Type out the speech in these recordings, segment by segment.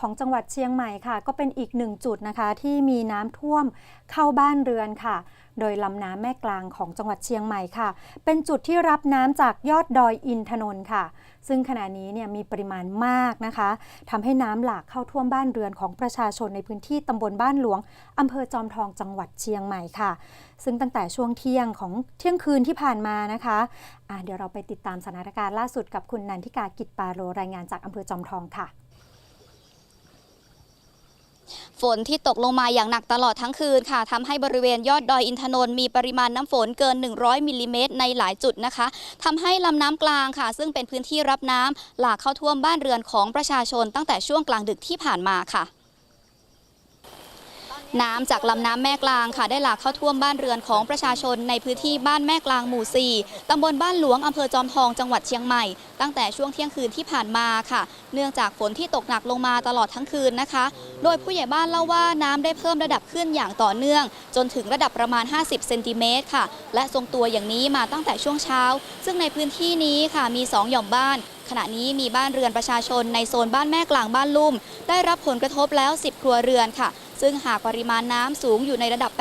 ของจังหวัดเชียงใหม่ค่ะ ก็เป็นอีกหนึ่งจุดนะคะที่มีน้ำท่วมเข้าบ้านเรือนค่ะ โดยลำน้ำแม่กลางของจังหวัดเชียงใหม่ค่ะ เป็นจุดที่รับน้ำจากยอดดอยอินทนนท์ค่ะ ซึ่งขณะนี้เนี่ยมีปริมาณมากนะคะทำให้น้ำหลากเข้าท่วมบ้านเรือนของประชาชนในพื้นที่ตำบลบ้านหลวงอำเภอจอมทองจังหวัดเชียงใหม่ค่ะ ซึ่งตั้งแต่ช่วงเที่ยงของเที่ยงคืนที่ผ่านมานะคะะเดี๋ยวเราไปติดตามสถานการณ์ล่าสุดกับคุณนันทิกากิจปาโรรายงานจากอำเภอจอมทองค่ะ ฝนที่ตกลงมาอย่างหนักตลอดทั้งคืนค่ะทำให้บริเวณยอดดอยอินทนนท์มีปริมาณน้ำฝนเกิน 100มิลลิเมตรในหลายจุดนะคะทำให้ลำน้ำกลางค่ะ ซึ่งเป็นพื้นที่รับน้ำหลากเข้าท่วมบ้านเรือนของประชาชนตั้งแต่ช่วงกลางดึกที่ผ่านมาค่ะ น้ำจากลำน้ำแม่กลางค่ะ ได้หลากเข้าท่วมบ้านเรือนของประชาชนในพื้นที่บ้านแม่กลางหมู่ 4 ตำบลบ้านหลวงอำเภอจอมทองจังหวัดเชียงใหม่ ตั้งแต่ช่วงเที่ยงคืนที่ผ่านมาค่ะ เนื่องจากฝนที่ตกหนักลงมาตลอดทั้งคืนนะคะ โดยผู้ใหญ่บ้านเล่าว่าน้ำได้เพิ่มระดับขึ้นอย่างต่อเนื่อง จนถึงระดับประมาณ 50 เซนติเมตรค่ะ และทรงตัวอย่างนี้มาตั้งแต่ช่วงเช้า ซึ่งในพื้นที่นี้ค่ะมี 2 หย่อมบ้านขณะนี้มีบ้านเรือนประชาชนในโซนบ้านแม่กลางบ้านลุ่ม ได้รับผลกระทบแล้ว 10 ครัวเรือนค่ะ ซึ่งหากปริมาณน้ำสูงอยู่ในระดับ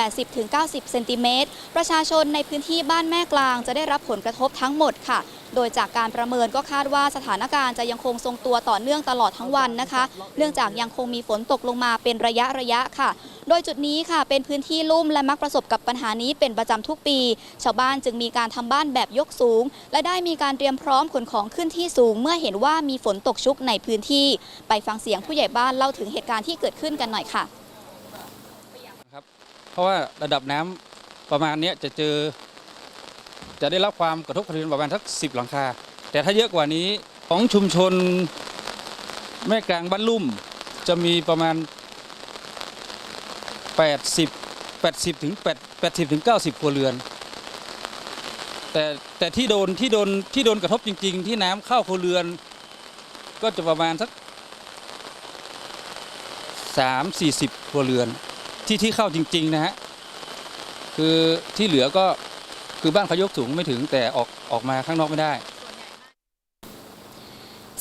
80-90 เซนติเมตร ประชาชนในพื้นที่บ้านแม่กลางจะได้รับผลกระทบทั้งหมดค่ะ โดยจากการประเมินก็คาดว่าสถานการณ์จะยังคงทรงตัวต่อเนื่องตลอดทั้งวันนะคะ เนื่องจากยังคงมีฝนตกลงมาเป็นระยะระยะค่ะ โดยจุดนี้ค่ะ เป็นพื้นที่ลุ่มและมักประสบกับปัญหานี้เป็นประจำทุกปี ชาวบ้านจึงมีการทำบ้านแบบยกสูง และได้มีการเตรียมพร้อมขนของขึ้นที่สูง เมื่อเห็นว่ามีฝนตกชุกในพื้นที่ ไปฟังเสียงผู้ใหญ่บ้านเล่าถึงเหตุการณ์ที่เกิดขึ้นกันหน่อยค่ะ เพราะว่าระดับน้ำประมาณนี้จะเจอ จะได้รับความกระทบกระเทือนประมาณสักสิบหลังคา แต่ถ้าเยอะกว่านี้ของชุมชนแม่กลางบ้านลุ่มจะมีประมาณ 80 80ถึง8 80ถึง90 ครัวเรือน แต่แต่ที่โดนที่โดนที่โดนกระทบจริง ๆ ที่น้ำเข้าครัวเรือน ก็จะประมาณสัก 3 40 ครัวเรือน ที่ที่เข้าจริง ๆ นะฮะคือที่เหลือก็คือบ้านเขายกสูงไม่ถึงแต่ออกออกมาข้างนอกไม่ได้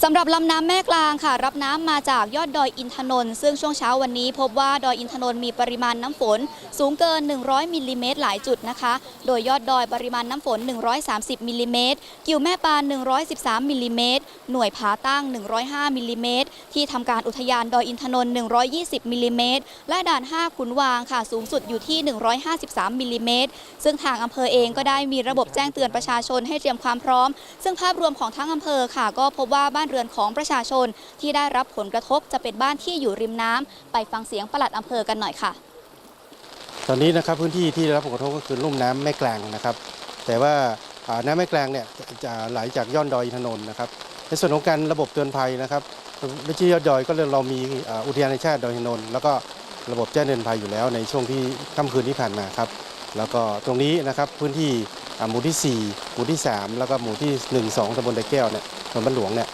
สำหรับลำน้ำแม่กลางค่ะ รับน้ำมาจากยอดดอยอินทนนท์ซึ่งช่วงเช้าวันนี้พบว่าดอยอินทนนท์มีปริมาณน้ำฝน สูงเกิน 100มิลลิเมตรหลายจุดนะคะ โดยยอดดอยปริมาณน้ำฝน 130มิลลิเมตรกิ่วแม่ปาน 113มิลลิเมตรหน่วยผาตั้ง 105มิลลิเมตรที่ทำการอุทยานดอยอินทนนท์120มิลลิเมตรและด่าน 5 ขุนวางค่ะ สูงสุดอยู่ที่ 153มิลลิเมตรซึ่งทางอำเภอเองก็ได้มีระบบแจ้งเตือนประชาชนให้เตรียมความพร้อม ซึ่งภาพรวมของทั้งอำเภอค่ะ ก็พบว่าบ้านเรือนของประชาชน ที่ได้รับผลกระทบจะเป็นบ้านที่อยู่ริมน้ำไปฟังเสียงปลัดอำเภอกันหน่อยค่ะ ตอนนี้นะครับพื้นที่ที่ได้รับผลกระทบก็คือลุ่มน้ำแม่แกลงนะครับ แต่ว่าน้ำแม่แกลงเนี่ยจะไหลจากยอดดอยอินทนนท์นะครับในส่วนของการระบบเตือนภัยนะครับไม่ใช่ยอดดอยก็เรามีอุทยานแห่งชาติดอยอินทนนท์แล้วก็ระบบแจ้งเตือนภัยอยู่แล้วในช่วงที่ค่ำคืนที่ผ่านมาครับแล้วก็ตรงนี้นะครับพื้นที่หมู่ที่ 4 หมู่ที่ 3 แล้วก็หมู่ที่ 1 2ตำบลตะแก้วเนี่ยตำบลหลวงเนี่ย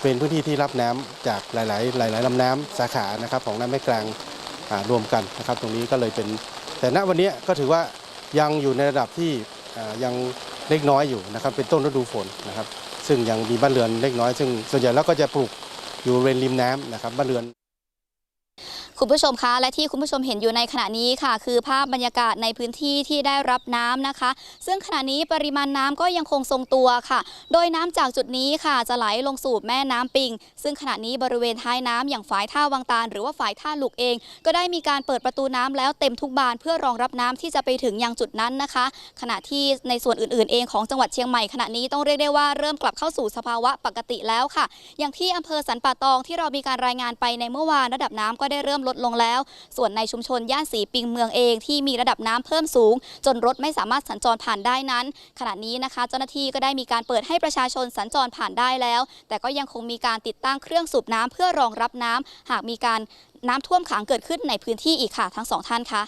เป็นพื้นที่ที่รับน้ำจากหลาย ๆ หลาย ๆลำน้ำสาขานะครับของน้ำแม่กลางรวมกันนะครับ ตรงนี้ก็เลยเป็น แต่ณวันนี้ก็ถือว่ายังอยู่ในระดับที่ยังเล็กน้อยอยู่นะครับ เป็นต้นฤดูฝนนะครับ ซึ่งยังมีบ้านเรือนเล็กน้อย ซึ่งส่วนใหญ่แล้วก็จะปลูกอยู่บริเวณริมน้ำนะครับบ้านเรือน คุณผู้ชมคะและที่คุณผู้ชมเห็นอยู่ในขณะนี้ค่ะ คือภาพบรรยากาศในพื้นที่ที่ได้รับน้ำนะคะ ซึ่งขณะนี้ปริมาณน้ำก็ยังคงทรงตัวค่ะ โดยน้ำจากจุดนี้ค่ะ จะไหลลงสู่แม่น้ำปิง ซึ่งขณะนี้บริเวณท้ายน้ำอย่างฝ่ายท่าวังตาลหรือว่าฝ่ายท่าหลุกเอง ก็ได้มีการเปิดประตูน้ำแล้วเต็มทุกบานเพื่อรองรับน้ำที่จะไปถึงยังจุดนั้นนะคะ ขณะที่ในส่วนอื่นๆ เองของจังหวัดเชียงใหม่ขณะนี้ต้องเรียกได้ว่าเริ่มกลับเข้าสู่สภาวะปกติแล้วค่ะ อย่างที่อำเภอสันป่าตองที่เรามีการรายงานไปในเมื่อวานระดับน้ำก็ได้เริ่มลดลงแล้ว ส่วนในชุมชนย่านสีปิงเมืองเองที่มีระดับน้ำเพิ่มสูง จนรถไม่สามารถสัญจรผ่านได้นั้น ขณะนี้นะคะ เจ้าหน้าที่ก็ได้มีการเปิดให้ประชาชนสัญจรผ่านได้แล้ว แต่ก็ยังคงมีการติดตั้งเครื่องสูบน้ำเพื่อรองรับน้ำหากมีการน้ำท่วมขังเกิดขึ้นในพื้นที่อีกค่ะทั้งสองท่านคะ